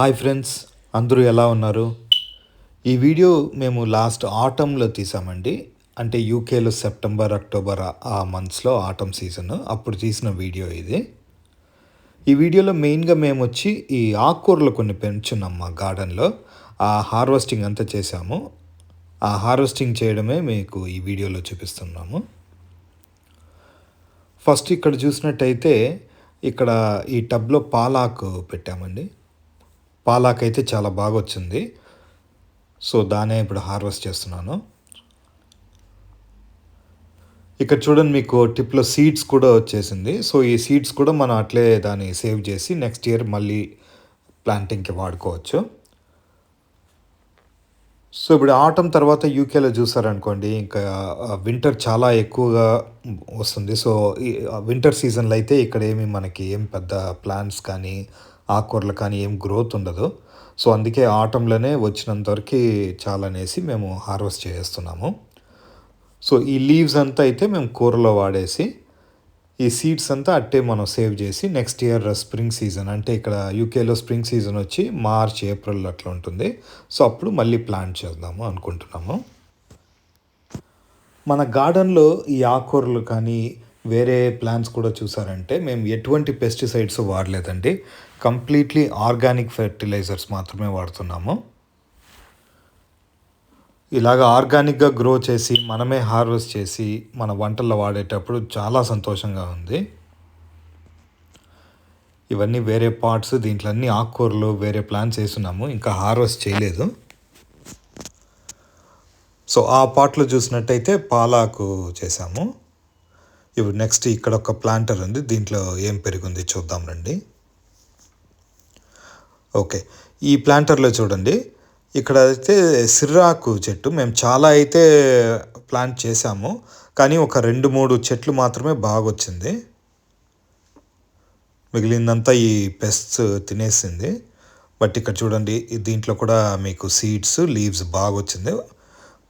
Hi friends అందరూ ఎలా ఉన్నారు? ఈ వీడియో మేము లాస్ట్ ఆటంలో తీసామండి. అంటే యూకేలో సెప్టెంబర్ అక్టోబర్ ఆ- మంత్స్లో ఆటం సీజన్. అప్పుడు తీసిన వీడియో ఇది. ఈ వీడియోలో మెయిన్గా మేము వచ్చి ఈ ఆకుకూరలు కొన్ని పెంచున్నాం మా గార్డెన్లో. ఆ హార్వెస్టింగ్ అంతా చేసాము. ఆ హార్వెస్టింగ్ చేయడమే మీకు ఈ వీడియోలో చూపిస్తున్నాము. ఫస్ట్ ఇక్కడ చూసినట్టయితే ఇక్కడ ఈ టబ్లో పాలాకు పెట్టామండి. పాలాక్ అయితే చాలా బాగా వచ్చింది సో దానే ఇప్పుడు హార్వెస్ట్ చేస్తున్నాను. ఇక్కడ చూడండి మీకు టిప్లో సీడ్స్ కూడా వచ్చేసింది. సో ఈ సీడ్స్ కూడా మనం అట్లే దాన్ని సేవ్ చేసి నెక్స్ట్ ఇయర్ మళ్ళీ ప్లాంటింగ్కి వాడుకోవచ్చు. సో ఇప్పుడు ఆటం తర్వాత యూకేలో చూసారనుకోండి ఇంకా వింటర్ చాలా ఎక్కువగా వస్తుంది. సో ఈ వింటర్ సీజన్లో అయితే ఇక్కడ ఏమి మనకి ఏం పెద్ద ప్లాంట్స్ కానీ ఆకుకూరలు కానీ ఏం గ్రోత్ ఉండదు. సో అందుకే ఆటంలోనే వచ్చినంతవరకు చాలనేసి మేము హార్వెస్ట్ చేస్తున్నాము సో ఈ లీవ్స్ అంతా అయితే మేము కూరలో వాడేసి ఈ సీడ్స్ అంతా అట్టే మనం సేవ్ చేసి నెక్స్ట్ ఇయర్ స్ప్రింగ్ సీజన్ అంటే ఇక్కడ యూకేలో స్ప్రింగ్ సీజన్ వచ్చి మార్చ్ ఏప్రిల్ అట్లా ఉంటుంది. సో అప్పుడు మళ్ళీ ప్లాంట్ చేద్దాము అనుకుంటున్నాము. మన గార్డెన్లో ఈ ఆకుకూరలు కానీ వేరే ప్లాన్స్ కూడా చూసారంటే మేము ఎటువంటి పెస్టిసైడ్స్ వాడలేదండి. కంప్లీట్లీ ఆర్గానిక్ ఫెర్టిలైజర్స్ మాత్రమే వాడుతున్నాము. ఇలాగ ఆర్గానిక్గా గ్రో చేసి మనమే హార్వెస్ట్ చేసి మన వంటల్లో వాడేటప్పుడు చాలా సంతోషంగా ఉంది. ఇవన్నీ వేరే పార్ట్స్ దీంట్లో అన్ని ఆకుకూరలు వేరే ప్లాన్స్ వేస్తున్నాము. ఇంకా హార్వెస్ట్ చేయలేదు. సో ఆ పాట్లో చూసినట్టయితే పాలాకు చేసాము. ఇప్పుడు నెక్స్ట్ ఇక్కడ ఒక ప్లాంటర్ ఉంది. దీంట్లో ఏం పెరిగింది చూద్దాం రండి. ఓకే. ఈ ప్లాంటర్లో చూడండి. ఇక్కడ అయితే సిర్రాకు చెట్టు. మేము చాలా అయితే ప్లాంట్ చేసాము కానీ ఒక రెండు మూడు చెట్లు మాత్రమే బాగా వచ్చింది మిగిలిందంతా ఈ పెస్ట్స్ తినేసింది. బట్ ఇక్కడ చూడండి దీంట్లో కూడా మీకు సీడ్స్ లీవ్స్ బాగా వచ్చింది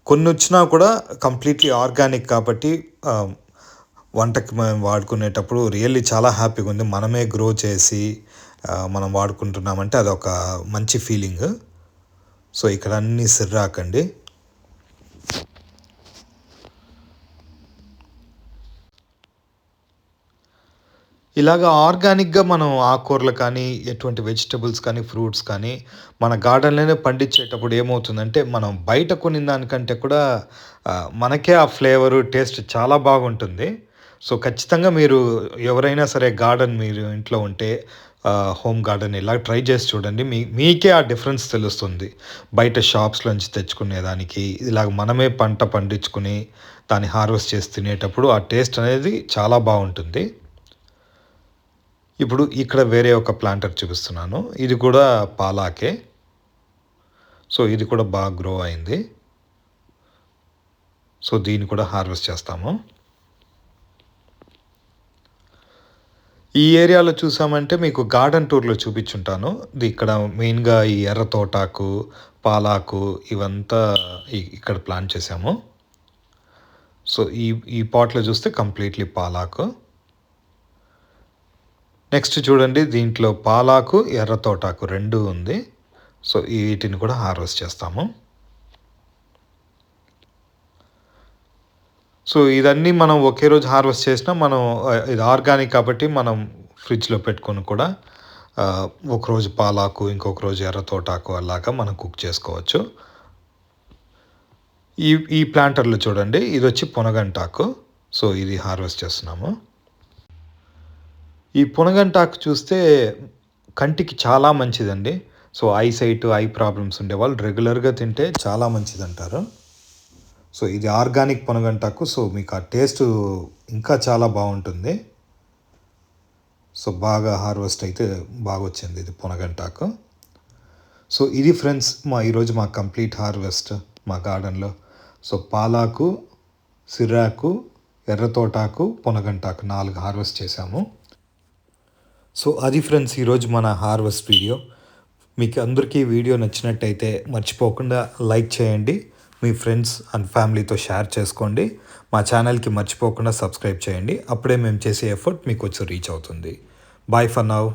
కొన్ని వచ్చినా కూడా కంప్లీట్లీ ఆర్గానిక్ కాబట్టి వంటకి మేము వాడుకునేటప్పుడు రియల్లీ చాలా హ్యాపీగా ఉంది. మనమే గ్రో చేసి మనం వాడుకుంటున్నామంటే అదొక మంచి ఫీలింగ్. సో ఇక్కడ అన్ని సిర్రాకండి. ఇలాగ ఆర్గానిక్గా మనం ఆకుకూరలు కానీ ఎటువంటి వెజిటబుల్స్ కానీ ఫ్రూట్స్ కానీ మన గార్డెన్లోనే పండించేటప్పుడు ఏమవుతుందంటే మనం బయట కొనిన దానికంటే కూడా మనకే ఆ ఫ్లేవరు టేస్ట్ చాలా బాగుంటుంది. సో ఖచ్చితంగా మీరు ఎవరైనా సరే గార్డెన్ మీరు ఇంట్లో ఉంటే హోమ్ గార్డెన్ ఇలా ట్రై చేసి చూడండి. మీ మీకే ఆ డిఫరెన్స్ తెలుస్తుంది. బయట షాప్స్లోంచి తెచ్చుకునేదానికి ఇలాగ మనమే పంట పండించుకుని దాన్ని హార్వెస్ట్ చేసి తినేటప్పుడు ఆ టేస్ట్ అనేది చాలా బాగుంటుంది. ఇప్పుడు ఇక్కడ వేరే ఒక ప్లాంటర్ చూపిస్తున్నాను. ఇది కూడా పాలాకే. సో ఇది కూడా బాగా గ్రో అయింది. సో దీన్ని కూడా హార్వెస్ట్ చేస్తాము. ఈ ఏరియాలో చూసామంటే మీకు గార్డెన్ టూర్లో చూపించుంటాను. ఇది ఇక్కడ మెయిన్గా ఈ ఎర్ర తోటాకు పాలాకు ఇవంతా ఇక్కడ ప్లాన్ చేసాము. సో ఈ ఈ పాట్లో చూస్తే కంప్లీట్లీ పాలాకు. నెక్స్ట్ చూడండి దీంట్లో పాలాకు ఎర్ర తోటాకు రెండు ఉంది. సో వీటిని కూడా హార్వెస్ట్ చేస్తాము. సో ఇదన్నీ మనం ఒకే రోజు హార్వెస్ట్ చేసినా మనం ఇది ఆర్గానిక్ కాబట్టి మనం ఫ్రిడ్జ్లో పెట్టుకొని కూడా ఒకరోజు పాలాకు ఇంకొక రోజు ఎర్ర తోటాకు అలాగా మనం కుక్ చేసుకోవచ్చు. ఈ ఈ ప్లాంటర్లో చూడండి ఇది వచ్చి పొనగంటాకు. సో ఇది హార్వెస్ట్ చేస్తున్నాము. ఈ పునగంటాకు చూస్తే కంటికి చాలా మంచిదండి. So eye sight eye problems ఉండేవాళ్ళు రెగ్యులర్గా తింటే చాలా మంచిది అంటారు సో ఇది ఆర్గానిక్ పొనగంటాకు సో మీకు ఆ టేస్ట్ ఇంకా చాలా బాగుంటుంది. సో బాగా హార్వెస్ట్ అయితే బాగా వచ్చింది ఇది పొనగంటాకు. సో ఇది ఫ్రెండ్స్ మా ఈరోజు మా కంప్లీట్ హార్వెస్ట్ మా గార్డెన్లో. సో పాలాకు సిర్రాకు ఎర్రతోటాకు పొనగంటాకు నాలుగు హార్వెస్ట్ చేశాము. సో అది ఫ్రెండ్స్ ఈరోజు మన హార్వెస్ట్ వీడియో. మీకు అందరికీ వీడియో నచ్చినట్టయితే మర్చిపోకుండా లైక్ చేయండి. మీ ఫ్రెండ్స్ అండ్ ఫ్యామిలీతో షేర్ చేసుకోండి. మా ఛానల్కి మర్చిపోకుండా సబ్స్క్రైబ్ చేయండి. అప్పుడే మేము చేసే ఎఫర్ట్ మీకు వచ్చి రీచ్ అవుతుంది. Bye for now